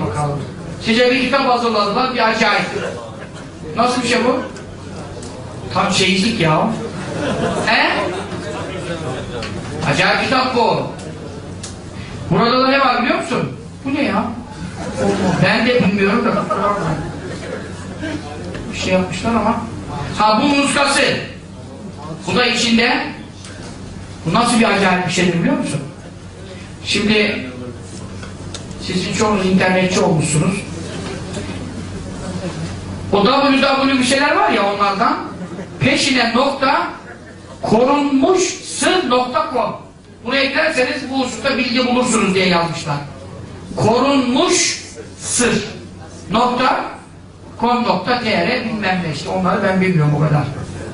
Hadi bakalım. Size bir kitap hazırladılar, bir acayip. Nasıl bir şey bu? Tam çeyizlik ya. He? Acayip kitap bu. Burada da ne var biliyor musun? Bu ne ya? Ben de bilmiyorum da. Bir şey yapmışlar ama. Ha bu muskası. Bu da içinde. Bu nasıl bir acayip bir şeydir biliyor musun? Şimdi sizin çoğunuz internetçi olmuşsunuz. O www bir şeyler var ya onlardan peşine nokta korunmuş sır nokta com Buraya girerseniz bu hususta bilgi bulursunuz diye yazmışlar. Korunmuş sır nokta com nokta tr bilmem ne işte onları ben bilmiyorum o kadar.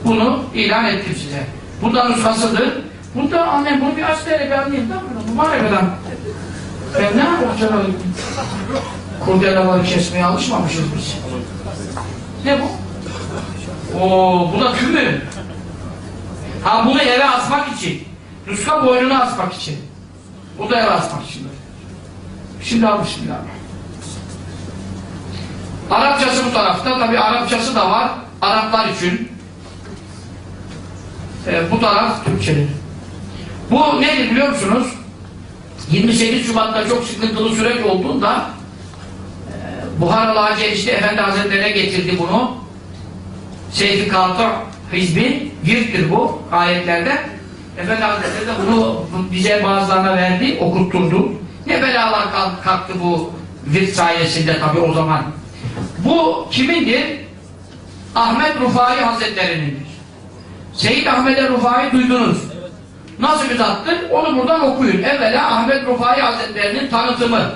Bunu ilan ettim size. Bundan nuskasıdır. Bunda annem bunu bir aç bir anlayayım da var ya ben. Ne yapacağım? Kurdelaları kesmeye alışmamışız biz. Ne bu? Oo, bu da kümü. Ha bunu eve asmak için. Nuska boynuna asmak için. Bu da eve asmak için. Şimdi al bismillah. Arapçası bu tarafta. Tabi Arapçası da var. Araplar için. Ee, bu taraf Türkçedir. Bu nedir biliyor musunuz? 28 Şubat'ta çok sıkıntılı süreç olduğunda e, Buharalı Hacı Erişte Efendi Hazretleri'ne getirdi bunu. Seyfi Kaltı Hizbi virttir bu ayetlerde. Efendi Hazretleri de bunu bize bazılarına verdi, okutturdu. Ne belalar kalktı bu virt sayesinde tabi o zaman. Bu kimindir? Ahmet Rufai Hazretleri'nindir. Seyyid Ahmet Rufai duydunuz. Nasıl bir? Onu buradan okuyun. Evvela Ahmet Rufai Hazretleri'nin tanıtımı.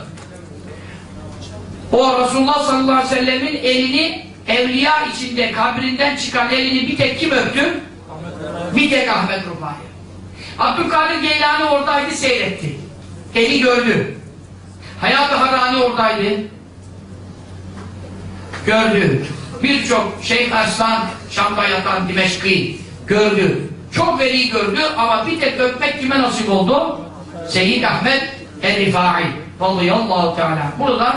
O Resulullah sallallahu aleyhi ve sellemin elini evliya içinde kabrinden çıkan elini bir tek kim öptü? Bir tek Ahmet Rufai. Abdülkadir Geylani oradaydı seyretti. Eli gördü. Hayat-ı Harani oradaydı. Gördü. Birçok Şeyh Arslan Şam'da yatan Dimeşki gördü. Çok veri gördü ama bir tek öpmek kime nasip oldu? Seyyid Ahmet El-Rifai radıyallahu teala. Buradan